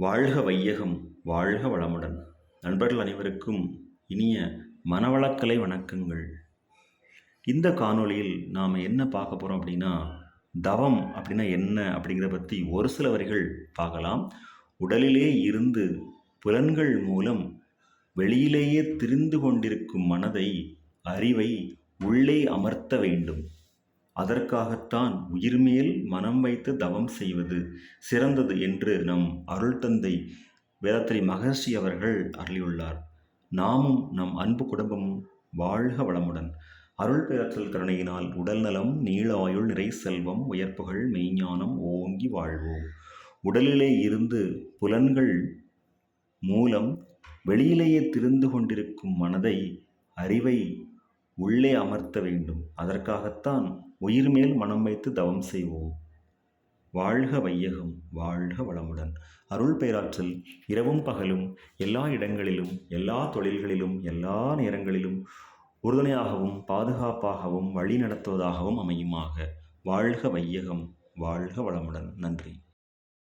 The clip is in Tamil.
வாழ்க வையகம் வாழ்க வளமுடன். நண்பர்கள் அனைவருக்கும் இனிய மனவளக்கலை வணக்கங்கள். இந்த காணொளியில் நாம் என்ன பார்க்க போகிறோம் அப்படின்னா தவம் அப்படின்னா என்ன அப்படிங்கிறத பற்றி ஒரு சில வரிகள் பார்க்கலாம். உடலிலே இருந்து புலன்கள் மூலம் வெளியிலேயே திரிந்து கொண்டிருக்கும் மனதை அறிவை உள்ளே அமர்த்த வேண்டும். அதற்காகத்தான் உயிர்மேல் மனம் வைத்து தவம் செய்வது சிறந்தது என்று நம் அருள் தந்தை வேதத்திரி மகர்ஷி அவர்கள் அருளியுள்ளார். நாமும் நம் அன்பு குடும்பமும் வாழ்க வளமுடன். அருள் பேரற்றல் கருணையினால் உடல் நலம் நீள ஆயுள் நிறை செல்வம் உயர்ப்புகள் மெய்ஞானம் ஓங்கி வாழ்வோம். உடலிலே இருந்து புலன்கள் மூலம் வெளியிலேயே திருந்து கொண்டிருக்கும் மனதை அறிவை உள்ளே அமர்த்த வேண்டும். அதற்காகத்தான் உயிர் மேல் மனம் வைத்து தவம் செய்வோம். வாழ்க வையகம் வாழ்க வளமுடன். அருள் பேராற்றல் இரவும் பகலும் எல்லா இடங்களிலும் எல்லா தொழில்களிலும் எல்லா நேரங்களிலும் உறுதுணையாகவும் பாதுகாப்பாகவும் வழி நடத்துவதாகவும் அமையுமாக. வாழ்க வையகம் வாழ்க வளமுடன். நன்றி.